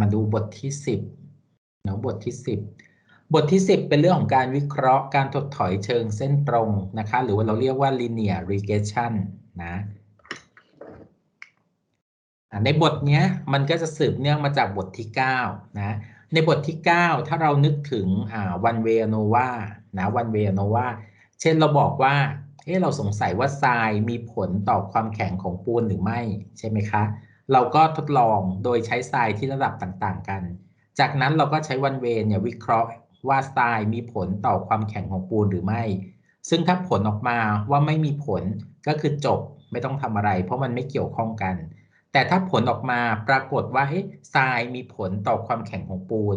มาดูบทที่สิบเนาะบทที่สิบบทที่สิบเป็นเรื่องของการวิเคราะห์การถดถอยเชิงเส้นตรงนะคะ หรือว่าเราเรียกว่า linear regression นะในบทนี้มันก็จะสืบเนื่องมาจากบทที่ 9 นะ ในบทที่ 9 ถ้าเรานึกถึงอ่า one way ANOVA นะ one way ANOVA เช่นเราบอกว่าเฮ้เราสงสัยว่าทรายมีผลต่อความแข็งของปูนหรือไม่ใช่ไหมคะ เราก็ทดลองโดยใช้ทรายที่ระดับต่างๆกัน จากนั้นเราก็ใช้วันเวเนี่ยวิเคราะห์ว่าทรายมีผลต่อความแข็งของปูนหรือไม่ ซึ่งถ้าผลออกมาว่าไม่มีผลก็คือจบไม่ต้องทำอะไร เพราะมันไม่เกี่ยวข้องกัน แต่ถ้าผลออกมาปรากฏว่าเอ๊ทรายมีผลต่อความแข็งของปูน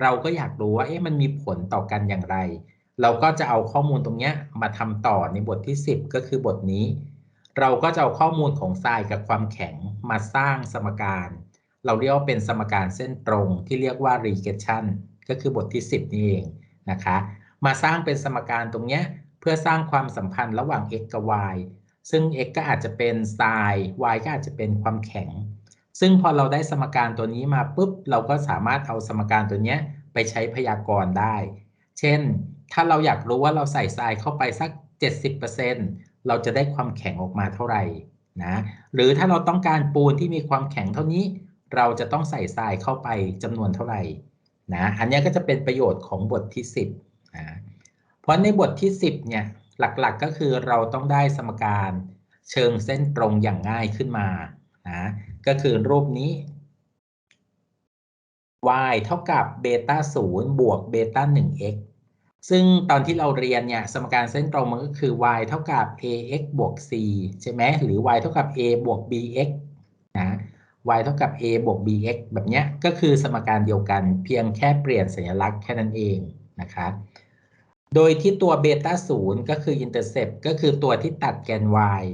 เราก็อยากรู้ว่าเอ๊ะมันมีผลต่อกันอย่างไร เราก็จะเอาข้อมูลตรงเนี้ยมาทำต่อในบทที่ 10 ก็คือบทนี้ เราก็จะเอาข้อมูลของทรายกับความแข็งมาสร้างสมการ เราเรียกว่าเป็นสมการเส้นตรงที่เรียกว่า regression ก็คือบทที่ 10 นี่เองนะคะ มาสร้างเป็นสมการตรงเนี้ยเพื่อสร้างความสัมพันธ์ระหว่าง x กับ y ซึ่ง x ก็อาจจะเป็นทราย y ก็อาจจะเป็นความแข็ง ซึ่งพอเราได้สมการตัวนี้มาปุ๊บ เราก็สามารถเอาสมการตัวเนี้ยไปใช้พยากรณ์ได้ เช่น ถ้าเราอยากรู้ว่าเราใส่ทรายเข้าไปสัก 70% เราจะได้ความแข็งออกมาเท่าไหร่นะหรือถ้าเราต้องการปูนที่มีความแข็งเท่านี้ เราจะต้องใส่ทรายเข้าไปจำนวนเท่าไหร่นะอันนี้ก็จะเป็นประโยชน์ของบทที่ 10นะเพราะในบทที่ 10เนี่ยหลักๆก็คือเราต้องได้สมการเชิงเส้นตรงอย่างง่ายขึ้นมานะก็คือรูปนี้ y เท่ากับเบต้า0บวกเบต้า 1x ซึ่งตอนที่เราเรียนเนี่ยสมการเส้นตรงมันก็คือ y เท่ากับ ax บวก c ใช่ไหมหรือ y เท่ากับ a บวก bx นะ y เท่ากับ a บวก bx แบบเนี้ยก็คือสมการเดียวกันเพียงแค่เปลี่ยนสัญลักษณ์แค่นั้นเองนะคะโดยที่ตัวเบต้า0ก็คืออินเตอร์เซปก็คือตัวที่ตัดแกน y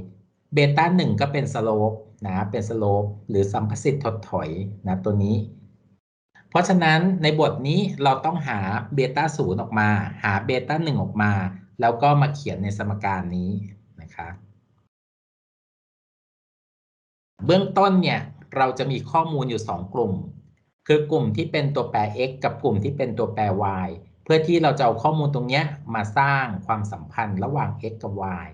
เบต้า1ก็เป็นสโลปนะเป็นสโลปหรือสัมประสิทธิ์ถดถอยนะตัวนี้ เพราะฉะนั้นในบทนี้เราต้องหาเบต้า0ออกมา หาเบต้า1ออกมา แล้วก็มาเขียนในสมการนี้นะคะเบื้องต้นเนี่ยเราจะมีข้อมูลอยู่ 2 กลุ่ม คือกลุ่มที่เป็นตัวแปร x กับกลุ่มที่เป็นตัวแปร y เพื่อที่เราจะเอาข้อมูลตรงนี้มาสร้างความสัมพันธ์ระหว่าง x กับ y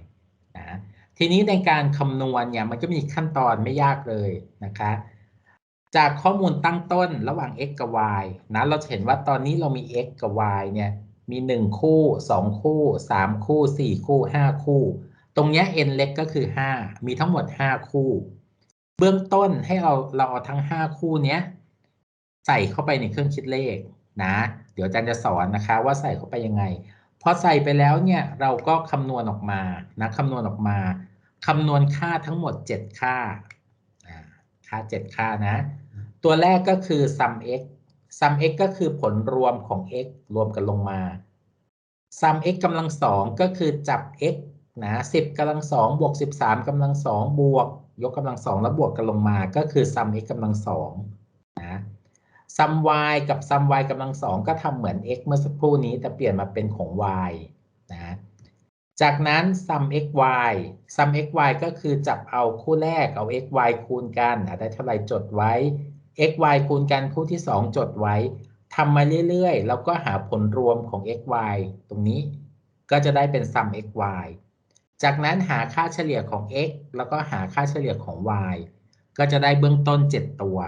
นะทีนี้ในการคำนวณเนี่ยมันก็มีขั้นตอนไม่ยากเลยนะคะ จากข้อมูลตั้งต้นระหว่าง x กับ y นะเราจะเห็นว่าตอนนี้เรามี x กับ y เนี่ยมี 1 คู่ 2 คู่ 3 คู่ 4 คู่ 5 คู่ ตรงนี้ n เล็กก็คือ 5 มีทั้งหมด 5 คู่ เบื้องต้นให้เราเราเอาทั้ง 5 คู่เนี้ยใส่เข้าไปในเครื่องคิดเลขนะ เดี๋ยวอาจารย์จะสอนนะคะว่าใส่เข้าไปยังไง พอใส่ไปแล้วเนี่ยเราก็คำนวณออกมานะคำนวณออกมาคำนวณค่าทั้งหมด 7 ค่าค่า 7 ค่านะ ตัวแรกก็คือ sum x sum x ก็คือผลรวมของ x รวมกันลงมา sum x กำลังสองก็คือจับ x นะ10กำลังสองบวก13กำลังสองบวก ยกกำลังสองแล้วบวกกันลงมาก็คือ sum x กำลังสองนะซัม y กับซัม y กำลังสองก็ทำเหมือน x เมื่อสักครู่นี้แต่เปลี่ยนมาเป็นของ y นะ จากนั้นซัม x y ซัม x y ก็คือจับเอาคู่แรกเอา x y คูณกันได้เท่าไหร่จดไว้ x y คูณกันคู่ที่ 2 จดไว้ทำมาเรื่อยๆ แล้วก็หาผลรวมของ x y ตรงนี้ ก็จะได้เป็นซัม x y จากนั้นหาค่าเฉลี่ยของ x แล้วก็หาค่าเฉลี่ยของ y ก็จะได้เบื้องต้น 7 ตัว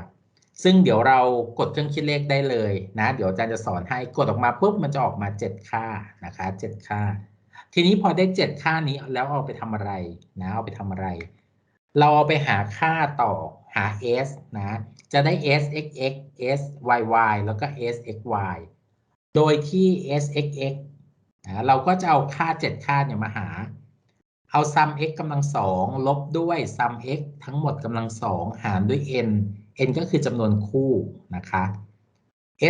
ซึ่งเดี๋ยวเรากดเครื่องคิดเลขได้เลยนะ เดี๋ยวอาจารย์จะสอนให้กดออกมาปุ๊บมันจะออกมา 7 ค่านะคะ 7 ค่า ทีนี้พอได้ 7 ค่านี้แล้วเอาไปทำอะไรนะเอาไปทำอะไร เราเอาไปหาค่าต่อ หา s นะ จะได้ s x x s y y แล้วก็ s x y โดยที่ s x x นะเราก็จะเอาค่า 7 ค่าเนี่ยมาหา เอา sum x กำลังสองลบด้วย sum x ทั้งหมดกำลังสองหารด้วย n n ก็คือจำนวนคู่นะคะ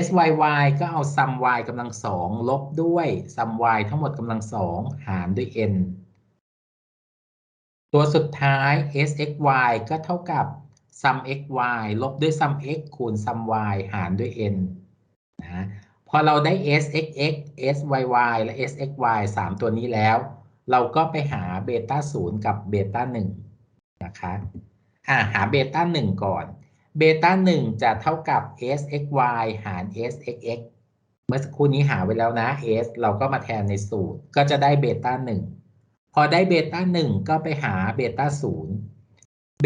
s y y ก็เอา sum y กำลังสองลบด้วย sum y ทั้งหมดกำลังสองหารด้วย n ตัวสุดท้าย s x y ก็เท่ากับ sum x y ลบด้วย sum x คูณ sum y หารด้วย n นะพอเราได้ s x x s y y และ s x y 3ตัวนี้แล้ว เราก็ไปหาเบต้า0กับเบต้า1นะคะอ่าหาเบต้า1ก่อนเบต้าหนึ่งจะเท่ากับ s x y หาร s x x เมื่อสักครู่นี้หาไว้แล้วนะ s เราก็มาแทนในสูตร ก็จะได้เบต้าหนึ่งพอได้เบต้าหนึ่งก็ไปหาเบต้าศูนย์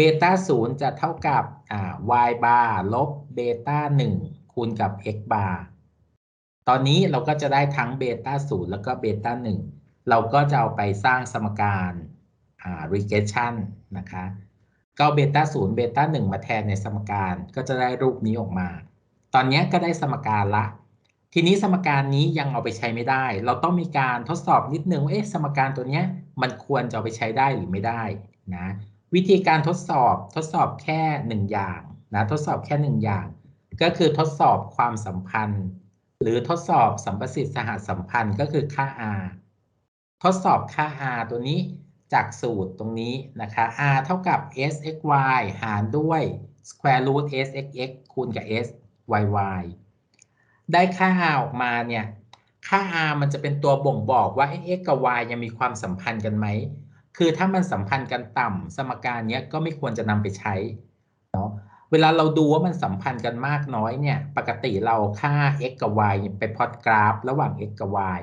บต้าศูนย์จะเท่ากับอ่า y bar ลบเบต้าหนึ่งคูณกับ x bar ตอนนี้เราก็จะได้ทั้งเบต้าศูนย์แล้วก็เบต้าหนึ่งเราก็จะเอาไปสร้างสมการอ่า regression นะคะ ก็เบต้าศูนย์เบต้าหนึ่งมาแทนในสมการก็จะได้รูปนี้ออกมา ตอนนี้ก็ได้สมการละ ทีนี้สมการนี้ยังเอาไปใช้ไม่ได้ เราต้องมีการทดสอบนิดนึงว่าเอ๊ะสมการตัวเนี้ยมันควรจะเอาไปใช้ได้หรือไม่ได้นะ วิธีการทดสอบทดสอบแค่หนึ่งอย่างนะทดสอบแค่หนึ่งอย่าง ก็คือทดสอบความสัมพันธ์ หรือทดสอบสัมประสิทธิ์สหสัมพันธ์ก็คือค่า r ทดสอบค่า r ตัวนี้จากสูตรตรงนี้นะคะ r เท่ากับ s x y หารด้วย square root s x x คูณกับ s y y ได้ค่า r ออกมาเนี่ย ค่า r มันจะเป็นตัวบ่งบอกว่า x กับ y ยังมีความสัมพันธ์กันไหม คือถ้ามันสัมพันธ์กันต่ำสมการเนี้ยก็ไม่ควรจะนำไปใช้เนาะเวลาเราดูว่ามันสัมพันธ์กันมากน้อยเนี่ย ปกติเราค่า x กับ y ไปพอตกราฟ ระหว่าง x กับ y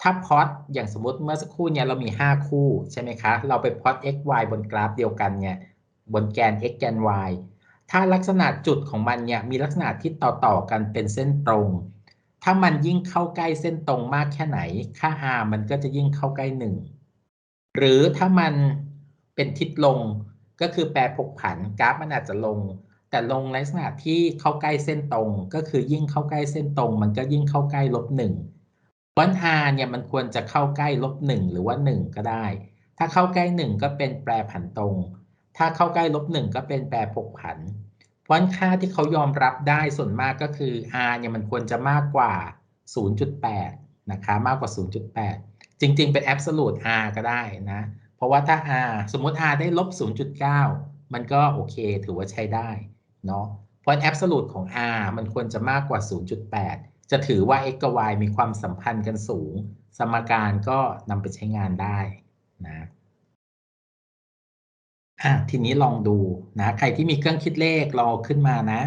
ถ้าพอตอย่างสมมติเมื่อสักครู่เนี่ยเรามี 5 คู่ใช่ไหมคะ เราไปพอต x y บนกราฟเดียวกันเนี่ยบนแกน x แกน y ถ้าลักษณะจุดของมันเนี่ยมีลักษณะที่ต่อต่อกันเป็นเส้นตรง ถ้ามันยิ่งเข้าใกล้เส้นตรงมากแค่ไหน ค่า r มันก็จะยิ่งเข้าใกล้1 หรือถ้ามันเป็นทิศลงก็คือแปรผกผันกราฟมันอาจจะลง แต่ลงในลักษณะที่เข้าใกล้เส้นตรง ก็คือยิ่งเข้าใกล้เส้นตรง มันก็ยิ่งเข้าใกล้ลบหนึ่งเพราเนี่ยมันควรจะเข้าใกล้ลบหนึ่งหรือว่า1ก็ได้ ถ้าเข้าใกล้1ก็เป็นแปรผันตรง ถ้าเข้าใกล้ลบหนึ่งก็เป็นแปรผกผันเพราะค่าที่เขายอมรับได้ส่วนมากก็คือ r เนี่ยมันควรจะมากกว่า 0.8 นะคะ มากกว่า 0.8 จริง ๆ เป็น absolute r ก็ได้นะ เพราะว่าถ้า r สมมติ r ได้ลบ 0.9 มันก็โอเค ถือว่าใช้ได้เนาะเพราะ absolute ของ r มันควรจะมากกว่า 0.8 จะถือว่า x กับ y มีความสัมพันธ์กันสูง สมการก็นำไปใช้งานได้นะอะทีนี้ลองดูนะ ใครที่มีเครื่องคิดเลขลองเอาขึ้นมานะ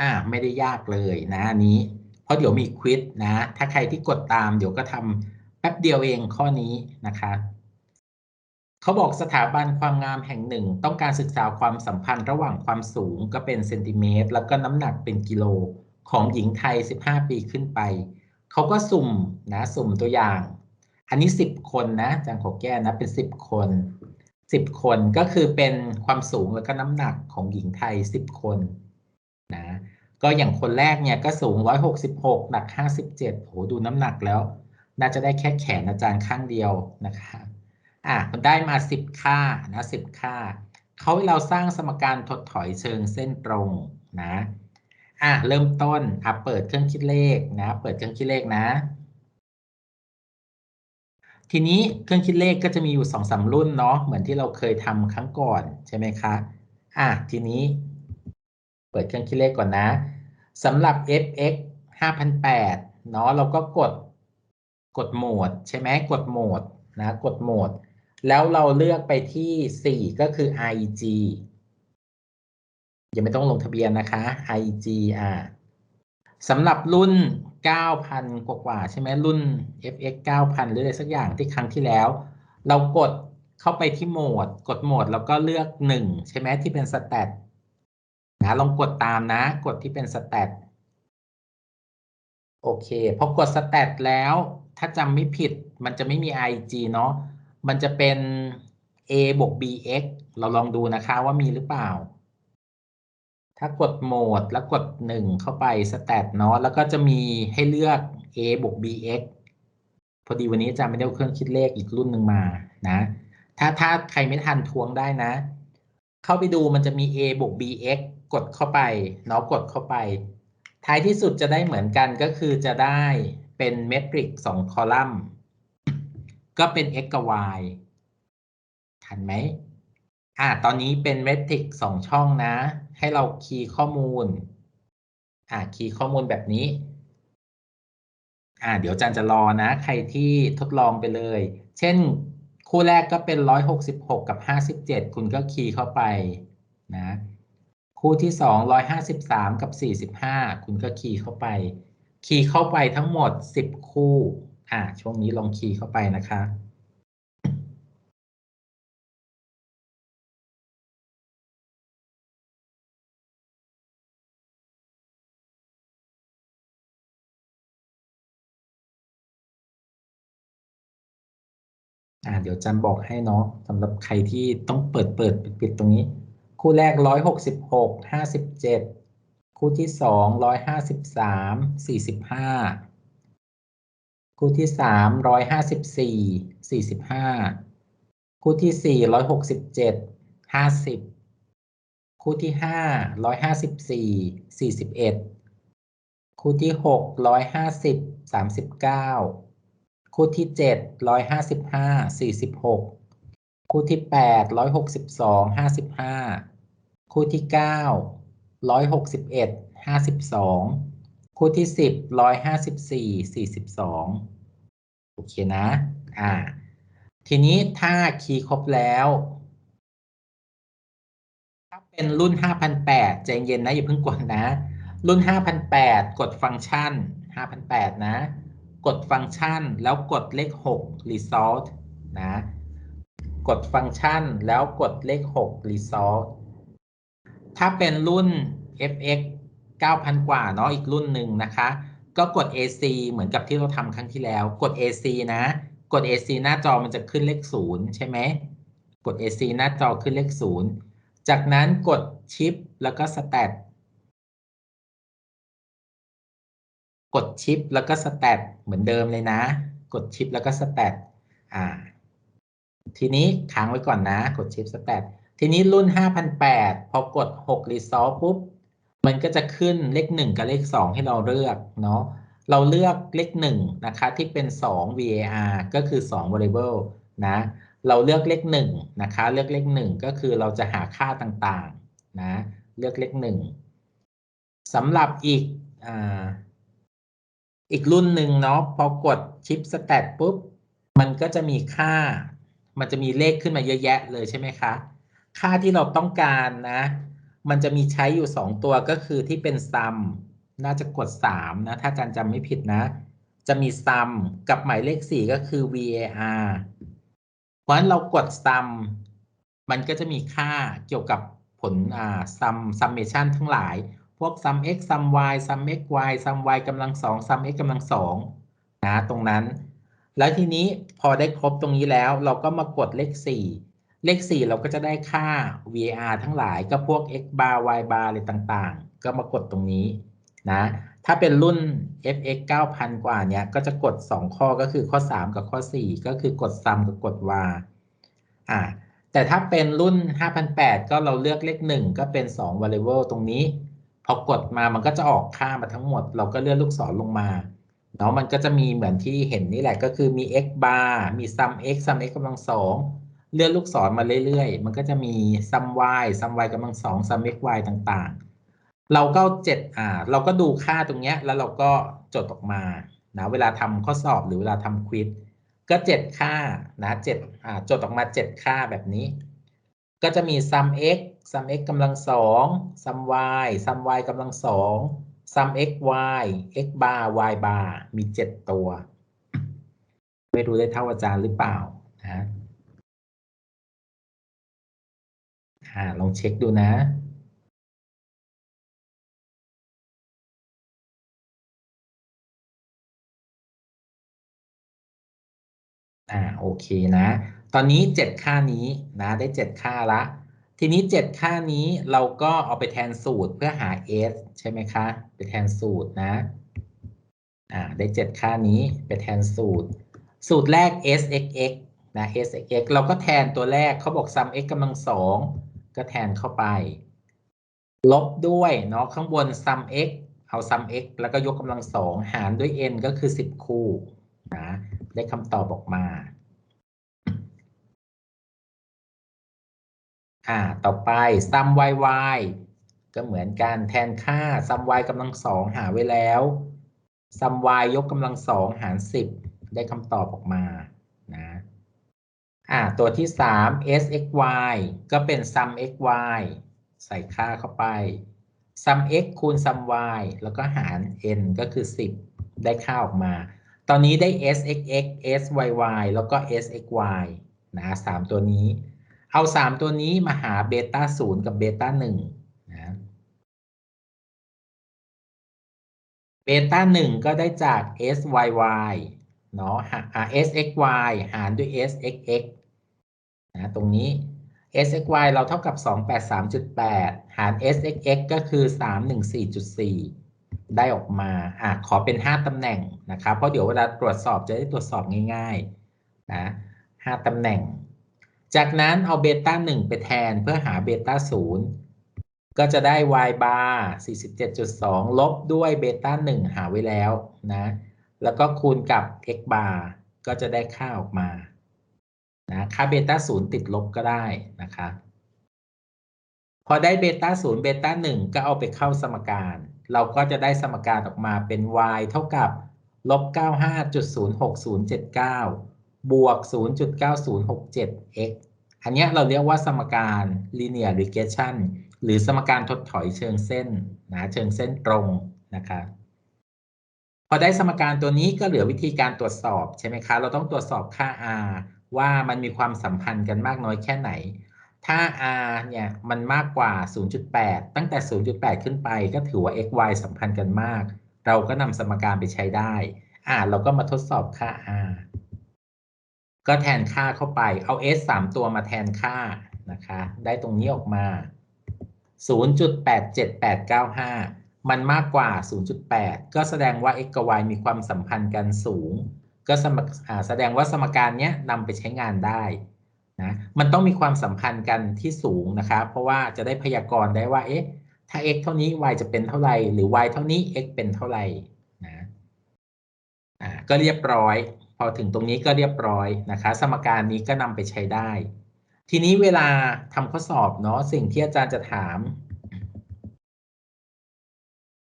อ่าไม่ได้ยากเลยนะอันนี้ ราะเดี๋ยวมีควิซนะ ถ้าใครที่กดตามเดี๋ยวก็ทำแป๊บเดียวเองข้อนี้นะคะเขาบอกสถาบันความงามแห่งหนึ่ง ต้องการศึกษาความสัมพันธ์ระหว่างความสูงก็เป็นเซนติเมตร แล้วก็น้ำหนักเป็นกิโลของหญิงไทย 15 ปีขึ้นไป เขาก็สุ่มนะสุ่มตัวอย่าง อันนี้ 10 คนนะจารย์ขอแก้นะเป็น 10 คน 10 คนก็คือเป็นความสูงแล้วก็น้ำหนักของหญิงไทย 10 คนนะ ก็อย่างคนแรกเนี่ยก็สูง 166 หนัก 57โหดูน้ำหนักแล้ว น่าจะได้แค่แขนอาจารย์ข้างเดียวนะคะอะมันได้มา 10 ค่านะ10 ค่า เขาให้เราสร้างสมการถดถอยเชิงเส้นตรงนะอะเริ่มต้นอะเปิดเครื่องคิดเลขนะ เปิดเครื่องคิดเลขนะ ทีนี้เครื่องคิดเลขก็จะมีอยู่สองสารุ่นเนาะเหมือนที่เราเคยทำครั้งก่อนใช่ไหมคะอะทีนี้ เปิดเครื่องคิดเลขก่อนนะ สำหรับ fx 5,008เนาะเราก็กดกดโหมด ใช่ไหมกดโหมดนะกดโหมด แล้วเราเลือกไปที่ 4 ก็คือ IG ยังไม่ต้องลงทะเบียนนะคะ IG อ่าสำหรับรุ่น 9,000 กว่ากว่าใช่ไหมรุ่น FX 9,000 หรืออะไรสักอย่างที่ครั้งที่แล้ว เรากดเข้าไปที่โหมด กดโหมดแล้วก็เลือก 1 ใช่ไหมที่เป็นสแตท นะลองกดตามนะ กดที่เป็นสแตทโอเคพอกดสแตทแล้ว ถ้าจำไม่ผิดมันจะไม่มี IG เนาะมันจะเป็น a บวก bx เราลองดูนะคะว่ามีหรือเปล่า ถ้ากดโหมดแล้วกด 1 เข้าไปสแตทเนาะแล้วก็จะมีให้เลือก a บวก bx พอดีวันนี้อาจารย์ไม่ได้เอาเครื่องคิดเลขอีกรุ่นหนึ่งมานะ ถ้าถ้าใครไม่ทันทวงได้นะ เข้าไปดูมันจะมี a บวก bx กดเข้าไปเนาะกดเข้าไป ท้ายที่สุดจะได้เหมือนกันก็คือจะได้เป็นเมตริกสองคอลัมน์ ก็เป็น x กับ y ทันไหมอ่าตอนนี้เป็นเมตริกสองช่องนะ ให้เราคีย์ข้อมูล อ่าคีย์ข้อมูลแบบนี้ อ่า เดี๋ยวอาจารย์จะรอนะ ใครที่ทดลองไปเลย เช่น คู่แรกก็เป็นร้อยหกสิบหกกับห้าสิบเจ็ดคุณก็คีย์เข้าไปนะ คู่ที่สองร้อยห้าสิบสามกับสี่สิบห้าคุณก็คีย์เข้าไป คีย์เข้าไปทั้งหมดสิบคู่ อ่าช่วงนี้ลองคีย์เข้าไปนะคะอ่าเดี๋ยวจันบอกให้เนาะสำหรับใครที่ต้องเปิดเปิดปิดปิดตรงนี้ คู่แรกร้อยหกสิบหกห้าสิบเจ็ดคู่ที่สองร้อยห้าสิบสามสี่สิบห้าคู่ที่สามร้อยห้าสิบสี่สี่สิบห้าคู่ที่สี่ร้อยหกสิบเจ็ดห้าสิบคู่ที่ห้าร้อยห้าสิบสี่สี่สิบเอ็ดคู่ที่หกร้อยห้าสิบสามสิบเก้าคู่ที่เจ็ดร้อยห้าสิบห้าสี่สิบหกคู่ที่แปดร้อยหกสิบสองห้าสิบห้า คู่ที่เก้าร้อยหกสิบเอ็ดห้าสิบสองคู่ที่สิบร้อยห้าสิบสี่สี่สิบสองโอเคนะ อ่า ทีนี้ถ้าคีย์ครบแล้ว ถ้าเป็นรุ่น5,008ใจเย็นนะอย่าเพิ่งกดนะ รุ่น5,008กดฟังก์ชัน5,008นะ กดฟังก์ชันแล้วกดเลข6 result นะ กดฟังก์ชันแล้วกดเลข6 result ถ้าเป็นรุ่น fx 9,000 กว่าเนาะอีกรุ่นหนึ่งนะคะ ก็กด ac เหมือนกับที่เราทำครั้งที่แล้ว กด ac นะ กด ac หน้าจอมันจะขึ้นเลข0ใช่ไหม กด ac หน้าจอขึ้นเลข0จากนั้นกด shift แล้วก็ stat กดชิปแล้วก็สแตทเหมือนเดิมเลยนะ กดชิปแล้วก็สแตทอ่า ทีนี้ค้างไว้ก่อนนะ กดชิปสแตท ทีนี้รุ่น 5,008 พอกด 6 Resolve ปุ๊บ มันก็จะขึ้นเลข 1 กับเลข 2 ให้เราเลือกเนาะ เราเลือกเลข 1 นะคะ ที่เป็น 2 VAR ก็คือ 2 variable นะ เราเลือกเลข 1 นะคะ เลือกเลข 1 ก็คือเราจะหาค่าต่างๆ นะ เลือกเลข 1สำหรับอีกอ่าอีกรุ่นหนึ่งเนาะ พอกดชิปสแตทปุ๊บ มันก็จะมีค่า มันจะมีเลขขึ้นมาเยอะแยะเลยใช่ไหมคะ ค่าที่เราต้องการนะ มันจะมีใช้อยู่ 2 ตัวก็คือที่เป็นซัมน่าจะกด 3 นะ ถ้าอาจารย์จำไม่ผิดนะ จะมีซัมกับหมายเลข 4 ก็คือ VAR เพราะฉะนั้นเรากดซัมมันก็จะมีค่าเกี่ยวกับผลอ่าซัมซัมเมชันทั้งหลาย พวก sum x sum y sum x y sum y กำลังสอง sum x กำลังสองนะตรงนั้น แล้วทีนี้พอได้ครบตรงนี้แล้ว เราก็มากดเลข 4 เลข 4 เราก็จะได้ค่า var ทั้งหลายก็พวก x bar y bar อะไรต่างๆ ก็มากดตรงนี้นะ ถ้าเป็นรุ่น fx 9,000 กว่าเนี้ยก็จะกด 2 ข้อก็คือข้อ 3 กับข้อ 4 ก็คือกด sum กับกด var อ่าแต่ถ้าเป็นรุ่น 5,008 ก็เราเลือกเลข 1 ก็เป็น 2 variable ตรงนี้ พอกดมามันก็จะออกค่ามาทั้งหมด เราก็เลื่อนลูกศรลงมาเนาะมันก็จะมีเหมือนที่เห็นนี่แหละก็คือมี x bar มี sum x sum x กำลังสอง เลื่อนลูกศรมาเรื่อยๆ มันก็จะมี sum y sum y กำลังสอง sum x y ต่างๆ เราก็เจ็ดอ่า เราก็ดูค่าตรงเนี้ย แล้วเราก็จดออกมานะเวลาทำข้อสอบหรือเวลาทำควิดก็เจ็ดค่านะเจ็ดอ่าจดออกมาเจ็ดค่าแบบนี้ ก็จะมี sum x sum x กำลังสอง sum y sum y กำลังสอง sum x y x bar y bar มีเจ็ดตัว ไม่รู้ได้เท่าอาจารย์หรือเปล่านะ อ่าลองเช็คดูนะอ่าโอเคนะ ตอนนี้เจ็ดค่านี้นะได้เจ็ดค่าละ ทีนี้เจ็ดค่านี้เราก็เอาไปแทนสูตรเพื่อหา s ใช่ไหมคะ ไปแทนสูตรนะอ่าได้เจ็ดค่านี้ไปแทนสูตร สูตรแรก s x x นะ s x x เราก็แทนตัวแรกเขาบอก sum x กำลังสอง ก็แทนเข้าไป ลบด้วยเนาะข้างบน sum x เอา sum x แล้วก็ยกกำลังสองหารด้วย n ก็คือ 10 คู่นะได้คำตอบออกมาอ่าต่อไป sum y y ก็เหมือนกันแทนค่า sum y กำลังสองหาไว้แล้ว sum y ยกกำลังสองหาร 10 ได้คำตอบออกมา อ่าตัวที่สาม sxy ก็เป็น sum xy ใส่ค่าเข้าไป sum x คูณ sum y แล้วก็หาร n ก็คือ 10 ได้ค่าออกมา ตอนนี้ได้ sxx syy แล้วก็ sxy นะสามตัวนี้ เอา 3 ตัวนี้มาหาเบต้า0กับเบต้า1นะเบต้า1ก็ได้จาก syy เนาะ sxy หารด้วย sxx นะตรงนี้ sxy เราเท่ากับ 283.8 หาร sxx ก็คือ 314.4 ได้ออกมาอะขอเป็น 5ตำแหน่งนะครับ เพราะเดี๋ยวเวลาตรวจสอบจะได้ตรวจสอบง่ายๆนะ5ตำแหน่ง จากนั้นเอาเบต้า1ไปแทนเพื่อหาเบต้า0ก็จะได้ y bar 47.2 ลบด้วยเบต้า1หาไว้แล้วนะ แล้วก็คูณกับ x bar ก็จะได้ค่าออกมานะค่าเบต้า0ติดลบก็ได้นะคะ พอได้เบต้า0เบต้า1ก็เอาไปเข้าสมการ เราก็จะได้สมการออกมาเป็น y เท่ากับลบ95.06079 บวก 0.9067 x อันนี้เราเรียกว่าสมการ linear regression หรือสมการถดถอยเชิงเส้นนะเชิงเส้นตรงนะคะ พอได้สมการตัวนี้ก็เหลือวิธีการตรวจสอบใช่ไหมคะ เราต้องตรวจสอบค่า r ว่ามันมีความสัมพันธ์กันมากน้อยแค่ไหน ถ้า r เนี่ยมันมากกว่า 0.8 ตั้งแต่ 0.8 ขึ้นไปก็ถือว่า x y สัมพันธ์กันมาก เราก็นำสมการไปใช้ได้ อ่า เราก็มาทดสอบค่า r ก็แทนค่าเข้าไป เอา s 3 ตัวมาแทนค่านะคะ ได้ตรงนี้ออกมา 0.87895 มันมากกว่า 0.8 ก็แสดงว่า x กับ y มีความสัมพันธ์กันสูง ก็แสดงว่าสมการนี้นำไปใช้งานได้นะมันต้องมีความสัมพันธ์กันที่สูงนะคะเพราะว่าจะได้พยากรณ์ได้ว่าเอ๊ะถ้า x เท่านี้ y จะเป็นเท่าไหร่หรือ y เท่านี้ x เป็นเท่าไหร่นะอ่าก็เรียบร้อย พอถึงตรงนี้ก็เรียบร้อยนะคะ สมการนี้ก็นำไปใช้ได้ ทีนี้เวลาทำข้อสอบเนาะสิ่งที่อาจารย์จะถาม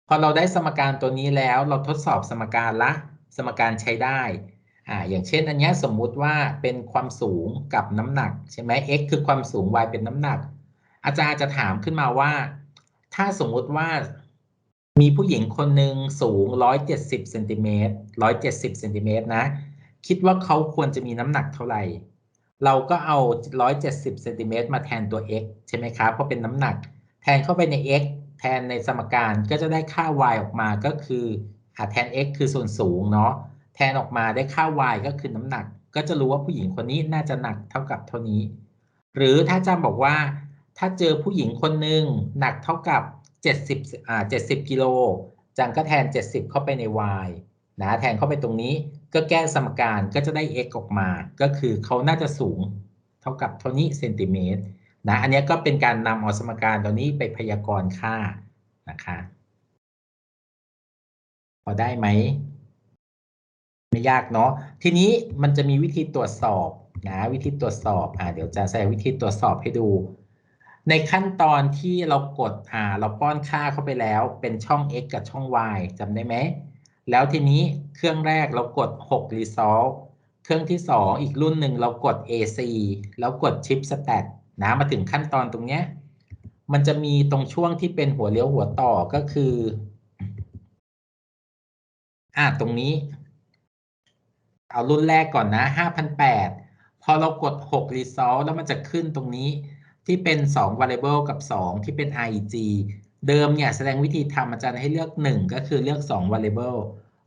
พอเราได้สมการตัวนี้แล้วเราทดสอบสมการละ สมการใช้ได้อ่าอย่างเช่นอันนี้สมมุติว่าเป็นความสูงกับน้ำหนักใช่ไหม x คือความสูง y เป็นน้ำหนัก อาจารย์จะถามขึ้นมาว่า ถ้าสมมุติว่ามีผู้หญิงคนหนึ่งสูง 170เซนติเมตร170เซนติเมตรนะ คิดว่าเขาควรจะมีน้ำหนักเท่าไหร่ เราก็เอา 170เซนติเมตรมาแทนตัว x ใช่ไหมครับ เพราะเป็นน้ำหนัก แทนเข้าไปใน x แทนในสมการก็จะได้ค่า y ออกมาก็คืออ่าแทน x คือส่วนสูงเนาะแทนออกมาได้ค่า y ก็คือน้ำหนัก ก็จะรู้ว่าผู้หญิงคนนี้น่าจะหนักเท่ากับเท่านี้ หรือถ้าจำบอกว่า ถ้าเจอผู้หญิงคนหนึ่งหนักเท่ากับ 70อ่า70กิโลจังก็แทน 70 เข้าไปใน y นะแทนเข้าไปตรงนี้ก็แก้สมการก็จะได้ x ออกมา ก็คือเขาน่าจะสูงเท่ากับเท่านี้เซนติเมตร นะอันนี้ก็เป็นการนำเอาสมการตัวนี้ไปพยากรณ์ค่านะคะพอได้ไหมไม่ยากเนาะทีนี้มันจะมีวิธีตรวจสอบนะวิธีตรวจสอบอ่าเดี๋ยวจะแสดงวิธีตรวจสอบให้ดู ในขั้นตอนที่เรากดอ่าเราป้อนค่าเข้าไปแล้วเป็นช่อง x กับช่อง y จำได้ไหม แล้วทีนี้เครื่องแรกเรากด 6 resolve เครื่องที่ 2 อีกรุ่นหนึ่งเรากด AC แล้วกด chip stat นะมาถึงขั้นตอนตรงเนี้ย มันจะมีตรงช่วงที่เป็นหัวเลี้ยวหัวต่อก็คือ อ่าตรงนี้ เอารุ่นแรกก่อนนะ5,008พอเรากด6 resolve แล้วมันจะขึ้นตรงนี้ที่เป็น 2 variable กับ 2 ที่เป็น IEG เดิมเนี่ยแสดงวิธีทำอาจารย์ให้เลือก 1 ก็คือเลือก 2 variable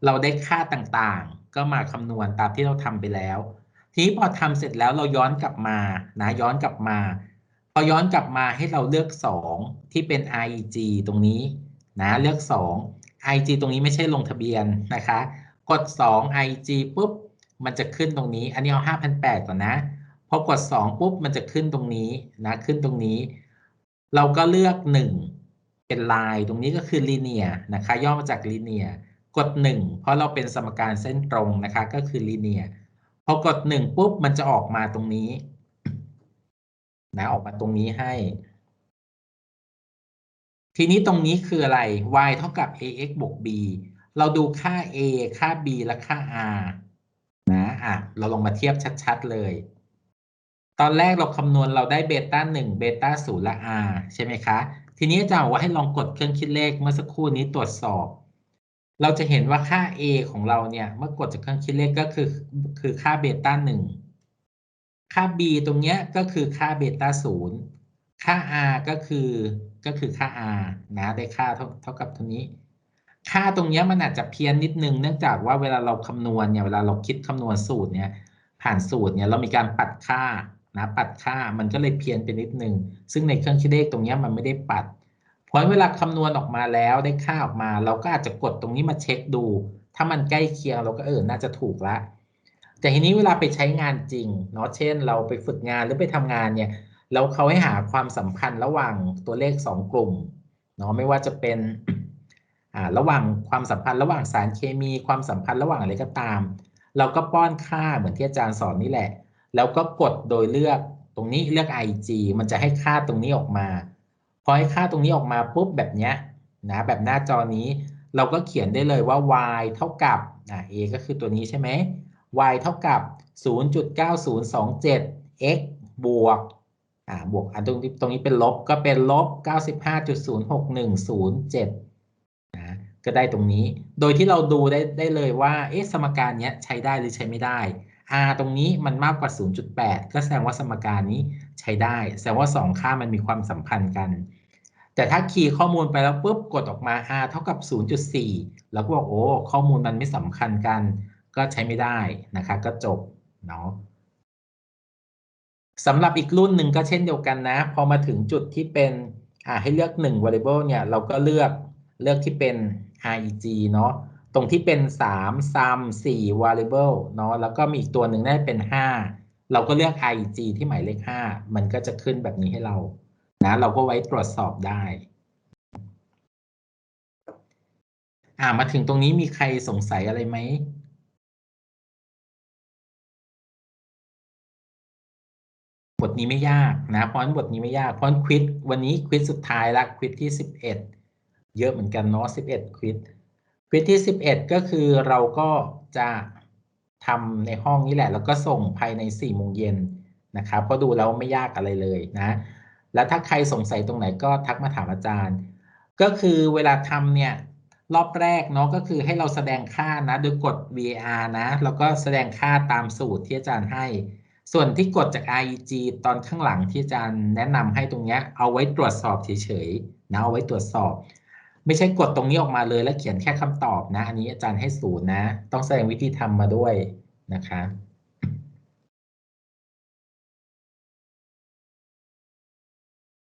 เราได้ค่าต่างๆ ก็มาคำนวณตามที่เราทำไปแล้ว ทีพอทำเสร็จแล้วเราย้อนกลับมานะย้อนกลับมา พอย้อนกลับมาให้เราเลือก 2 ที่เป็น IG ตรงนี้นะเลือก 2 IG ตรงนี้ไม่ใช่ลงทะเบียนนะคะ กด 2 IG ปุ๊บมันจะขึ้นตรงนี้ อันนี้เอา5,008ก่อนนะพอกด 2 ปุ๊บมันจะขึ้นตรงนี้นะขึ้นตรงนี้ เราก็เลือก 1 เป็นลายตรงนี้ก็คือ linear นะคะ ย่อมาจาก linear กด 1 เพราะเราเป็นสมการเส้นตรงนะคะ ก็คือ linear พอกด1ปุ๊บมันจะออกมาตรงนี้ นะออกมาตรงนี้ให้ ทีนี้ตรงนี้คืออะไร y เท่ากับ ax บวก b เราดูค่า a ค่า b และค่า r นะอะเราลองมาเทียบชัด ๆ เลย ตอนแรกเราคำนวณเราได้เบต้าหนึ่งเบต้าศูนย์และ r ใช่ไหมคะ ทีนี้อาจารย์บอกว่าให้ลองกดเครื่องคิดเลขเมื่อสักครู่นี้ตรวจสอบ เราจะเห็นว่าค่า a ของเราเนี่ยเมื่อกดจากเครื่องคิดเลขก็คือคือค่าเบต้าหนึ่งค่า b ตรงเนี้ยก็คือค่าเบต้าศูนย์ค่า r ก็คือก็คือค่า r นะได้ค่าเท่าเท่ากับเท่านี้ ค่าตรงเนี้ยมันอาจจะเพี้ยนนิดนึง เนื่องจากว่าเวลาเราคำนวณเนี่ยเวลาเราคิดคำนวณสูตรเนี่ยผ่านสูตรเนี่ยเรามีการปัดค่านะปัดค่ามันก็เลยเพี้ยนไปนิดนึงซึ่งในเครื่องคิดเลขตรงเนี้ยมันไม่ได้ปัดเพราะเวลาคำนวณออกมาแล้วได้ค่าออกมา เราก็อาจจะกดตรงนี้มาเช็คดู ถ้ามันใกล้เคียงเราก็เออน่าจะถูกละ แต่ทีนี้เวลาไปใช้งานจริงเนาะเช่น เราไปฝึกงานหรือไปทำงานเนี่ยเราเขาให้หาความสัมพันธ์ระหว่างตัวเลขสองกลุ่มเนาะไม่ว่าจะเป็นอ่าระหว่างความสัมพันธ์ระหว่างสารเคมี ความสัมพันธ์ระหว่างอะไรก็ตาม เราก็ป้อนค่าเหมือนที่อาจารย์สอนนี่แหละ แล้วก็กดโดยเลือกตรงนี้เลือก IG มันจะให้ค่าตรงนี้ออกมา พอให้ค่าตรงนี้ออกมาปุ๊บแบบเนี้ยนะแบบหน้าจอนี้เราก็เขียนได้เลยว่า y เท่ากับอ่า a ก็คือตัวนี้ใช่ไหม y เท่ากับ 0.9027 x บวกอ่าบวกอันตรงนี้ตรงนี้เป็นลบก็เป็นลบ 95.06107นะก็ได้ตรงนี้ โดยที่เราดูได้ได้เลยว่าเอ๊ะสมการเนี้ยใช้ได้หรือใช้ไม่ได้ r ตรงนี้มันมากกว่า 0.8 ก็แสดงว่าสมการนี้ ใช้ได้ แสดงว่า 2 ค่ามันมีความสัมพันธ์กัน แต่ถ้าคีย์ข้อมูลไปแล้วปุ๊บกดออกมา r เท่ากับ 0.4 แล้วก็บอกโอ้ข้อมูลมันไม่สำคัญกัน ก็ใช้ไม่ได้นะคะ ก็จบเนาะสำหรับอีกรุ่นหนึ่งก็เช่นเดียวกันนะ พอมาถึงจุดที่เป็นอ่าให้เลือก 1 variable เนี่ย เราก็เลือกเลือกที่เป็น reg เนาะตรงที่เป็น 3 sum 4 variable เนาะแล้วก็มีอีกตัวหนึ่งได้เป็น 5 เราก็เลือก reg ที่หมายเลข 5 มันก็จะขึ้นแบบนี้ให้เรา นะ เราก็ไว้ตรวจสอบได้ อ่า มาถึงตรงนี้มีใครสงสัยอะไรไหมบทนี้ไม่ยากนะเพราะบทนี้ไม่ยากเพราะควิดวันนี้ควิดสุดท้ายละควิดที่สิบเอ็ดเยอะเหมือนกันเนาะสิบเอ็ดควิดควิดที่สิบเอ็ดก็คือเราก็จะ ทำในห้องนี้แหละ แล้วก็ส่งภายในสี่โมงเย็นนะครับเพราะดูแล้วไม่ยากอะไรเลยนะ แล้วถ้าใครสงสัยตรงไหนก็ทักมาถามอาจารย์ ก็คือเวลาทำเนี่ยรอบแรกเนาะก็คือให้เราแสดงค่านะโดยกด var นะแล้วก็แสดงค่าตามสูตรที่อาจารย์ให้ ส่วนที่กดจาก IEG ตอนข้างหลังที่อาจารย์แนะนำให้ตรงเนี้ยเอาไว้ตรวจสอบเฉยๆนะเอาไว้ตรวจสอบ ไม่ใช่กดตรงนี้ออกมาเลยแล้วเขียนแค่คำตอบนะ อันนี้อาจารย์ให้ศูนย์นะ ต้องแสดงวิธีทำมาด้วยนะคะ